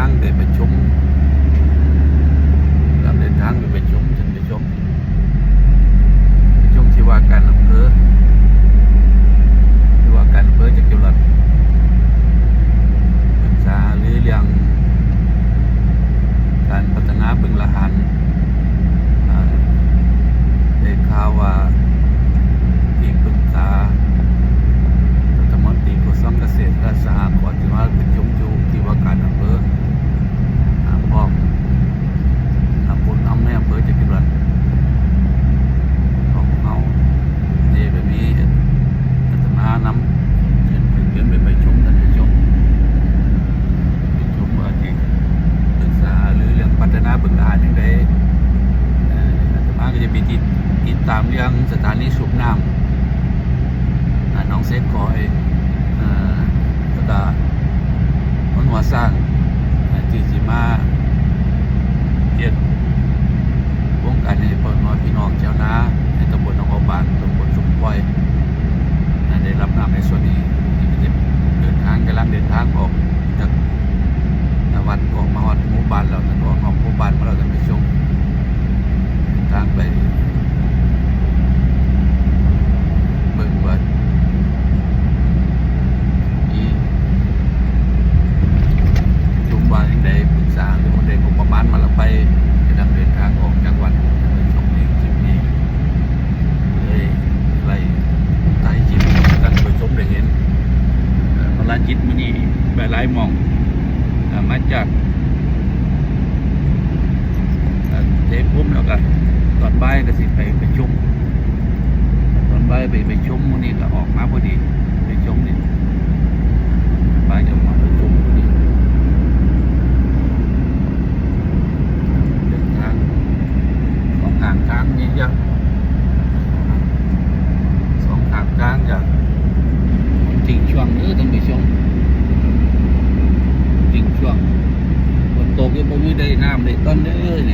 างได้ไปชมการเดินทางได้ไปชมท่านไปชมไปชมที่ว่าการอำเภอที่ว่าการอำเภอจักรวรรดิศึกษาหรือเรื่องการพัฒนาบึงละหันอ่าได้ข่าวว่าที่ปรึกษา รัฐมนตรีกระทรวงเกษตรและสหกรณ์ที่ว่าเป็นชมจูที่ว่าการอำเภออ่าพร้อมนำบุญนำแม่อำเภอจักริรัตน์ของเขาเดแบบนี้พัฒนานำเชิญไปเพื่อนไปไปชมกันไปชมไปชมว่าที่ศึกษาหรือเรื่องพัฒนาบึงการยังไงเอ่ออาตมาก็จะไปติดติดตามเรื่องสถานีสูบน้ำน้องเซฟคอยอ่าแล้วก็มันหัวสร้างอ่าที่สิมาเฮ็ดวงการในพ่อน้อยพี่น้องชานาในตำบลหนองบัวบานตำบลสุมปอยได้รับน้ำในส่วนนี้ที่จะเดินทางกำลังเดินทางออกจากวัดออกมาวัดหมู่ บ้านเราท่านออกนอกหมู่บ้านมาเราจะไปชมเดินทางไปเบิ่งว่าที่ชุมวานยังได้ปรึกษาหรือมันได้งบประมาณมาและไปจะดำเนินทางออกจากวัดในช่วงนี้คลิปนี้เลยไล่ไล่จิตกันไปชมได้เห็นเอ่อพระราจิตมันนี่ไปหลายมองเอ่อมาจาก เอ่อเทพุ่มแล้วก็ตอนบ่ายก็สิไปไปชมตอนบ่ายไปไปชมมันนี่ก็ออกมาพอดีไปชมนี่ไปจะมาประชุมนี่เดินทางสองทางทางนี้จ้ะสองทางทางจากจริงช่วงนี้ต้องไปช่วงจริงช่วงฝนตกยังไม่ได้น้ำเลยต้นเด้อเนี่ย